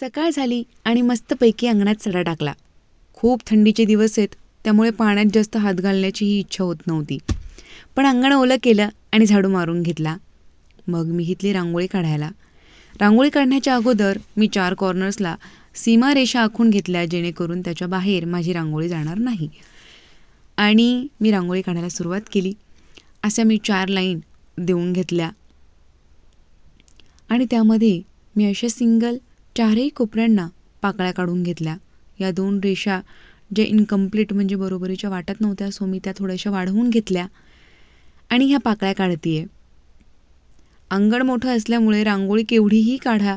सकाळ झाली आणि मस्तपैकी अंगणात सडा टाकला. खूप थंडीचे दिवस आहेत त्यामुळे पाण्यात जास्त हात घालण्याचीही इच्छा होत नव्हती. पण अंगण ओलं केलं आणि झाडू मारून घेतला. मग मी घेतली रांगोळी काढायला. रांगोळी काढण्याच्या अगोदर मी चार कॉर्नर्सला सीमारेषा आखून घेतल्या जेणेकरून त्याच्या बाहेर माझी रांगोळी जाणार नाही. आणि मी रांगोळी काढायला सुरुवात केली. अशा मी चार लाईन देऊन घेतल्या. आणि त्यामध्ये मी अशा सिंगल चारही कोपऱ्यांना पाकळ्या काढून घेतल्या. या दोन रेषा ज्या इनकम्प्लीट म्हणजे बरोबरीच्या वाटत नव्हत्या सो मी त्या थोड्याशा वाढवून घेतल्या आणि ह्या पाकळ्या काढतीये. अंगण मोठं असल्यामुळे रांगोळी केवढीही काढा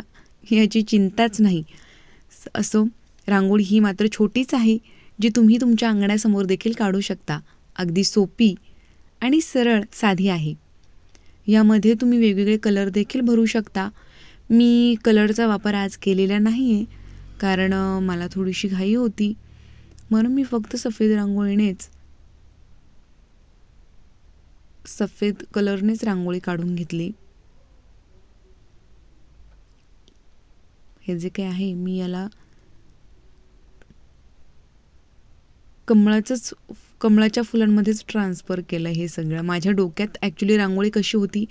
याची चिंताच नाही. असो रांगोळी ही मात्र छोटीच आहे जी तुम्ही तुमच्या अंगणासमोर देखील काढू शकता. अगदी सोपी आणि सरळ साधी आहे. यामध्ये तुम्ही वेगवेगळे कलर देखील भरू शकता. मी कलरचा वापर आज केलेला नाही आहे कारण मला थोडीशी घाई होती. म्हणून मी फक्त सफेद रांगोळीनेच सफेद कलरनेच रांगोळी काढून घेतली. हे जे काही आहे मी याला कमळाचंच कमळाच्या फुलांमध्येच ट्रान्सफर केलं हे सगळं. माझ्या डोक्यात ॲक्च्युली रांगोळी कशी होती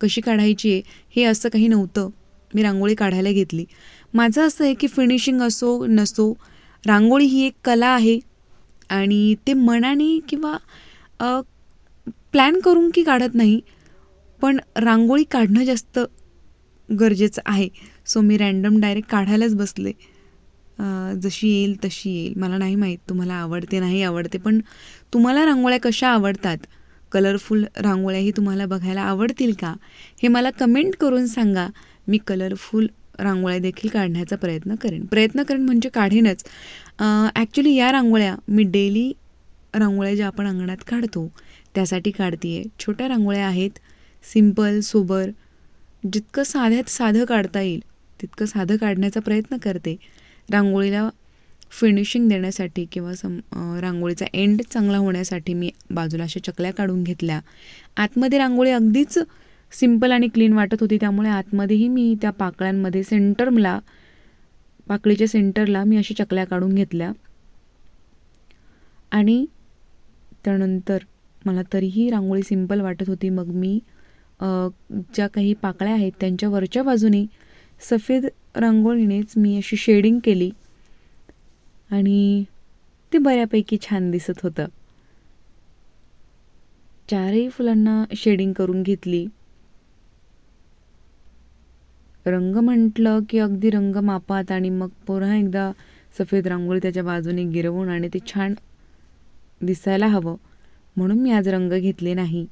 कशी काढायची आहे हे असं काही नव्हतं. मी रांगोळी काढायला घेतली. माझं असं आहे की फिनिशिंग असो नसो रांगोळी ही एक कला आहे आणि ते मनाने किंवा प्लॅन करून की काढत नाही पण रांगोळी काढणं जास्त गरजेचं आहे. सो मी रॅन्डम डायरेक्ट काढायलाच बसले. जशी येईल तशी येईल. मला नाही माहीत तुम्हाला आवडते नाही आवडते पण तुम्हाला रांगोळ्या कशा आवडतात? कलरफुल रांगोळ्याही तुम्हाला बघायला आवडतील का? हे मला कमेंट करून सांगा. मी कलरफुल रांगोळ्या देखील काढण्याचा प्रयत्न करेन. प्रयत्न करेन म्हणजे काढेनच. ॲक्च्युली या रांगोळ्या मी डेली रांगोळ्या ज्या आपण अंगणात काढतो त्यासाठी काढते आहे छोट्या रांगोळ्या आहेत. सिंपल सोबर जितकं साध्यात साधं काढता येईल तितकं साधं काढण्याचा प्रयत्न करते. रांगोळीला फिनिशिंग देण्यासाठी किंवा सम रांगोळीचा एंड चांगला होण्यासाठी मी बाजूला अशा चकल्या काढून घेतल्या. आतमध्ये रांगोळी अगदीच सिंपल आणि क्लीन वाटत होती. त्यामुळे आतमध्येही मी त्या पाकळ्यांमध्ये सेंटरला पाकळीच्या सेंटरला मी अशा चकल्या काढून घेतल्या. आणि त्यानंतर मला तरीही रांगोळी सिंपल वाटत होती. मग मी ज्या काही पाकळ्या आहेत त्यांच्या वरच्या बाजूने सफेद रांगोळीनेच मी अशी शेडिंग केली. आणि ते बऱ्यापैकी छान दिसत होतं. चारही फुलांना शेडिंग करून घेतली. रंग म्हटलं की अगदी रंग मापात आणि मग पुन्हा एकदा सफेद रांगोळी त्याच्या बाजूने गिरवून आणि ते छान दिसायला हवं. म्हणून मी आज रंग घेतले नाही.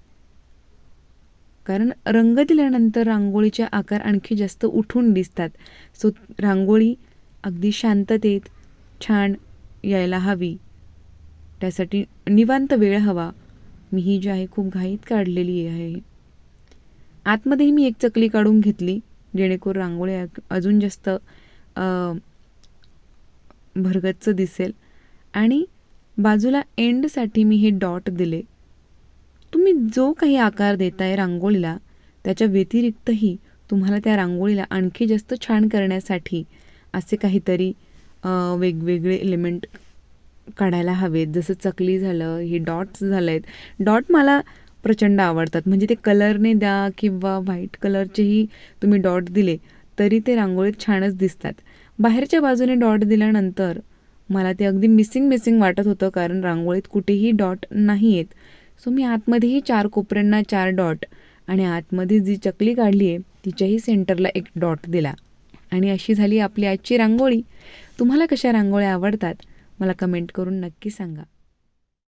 कारण रंग दिल्यानंतर रांगोळीचे आकार आणखी जास्त उठून दिसतात. सो रांगोळी अगदी शांततेत छान यायला हवी. त्यासाठी निवांत वेळ हवा. मी ही जी आहे खूप घाईत काढलेली आहे. आतमध्येही मी एक चकली काढून घेतली जेणेकरून रांगोळी अजून जास्त भरगच्च दिसेल. आणि बाजूला एंडसाठी मी हे डॉट दिले. तुम्ही जो काही आकार देताय रांगोळीला त्याच्या व्यतिरिक्तही तुम्हाला त्या रांगोळीला आणखी जास्त छान करण्यासाठी असे काहीतरी वेगवेगळे एलिमेंट काढायला हवेत. जसं चकली झालं हे डॉट्स झालं आहेत डॉट मला प्रचंड आवडतात. म्हणजे ते कलरने द्या किंवा व्हाईट कलरचेही तुम्ही डॉट दिले तरी ते रांगोळीत छानच दिसतात. बाहेरच्या बाजूने डॉट दिल्यानंतर मला ते अगदी मिसिंग मिसिंग वाटत होतं कारण रांगोळीत कुठेही डॉट नाही आहेत सो मी आतमध्येही चार कोपऱ्यांना चार डॉट आणि आतमध्ये जी चकली काढली आहे तिच्याही सेंटरला एक डॉट दिला. आणि अशी झाली आपली आजची रांगोळी. तुम्हाला कशा रांगोळ्या आवडतात? मला कमेंट करून नक्की सांगा.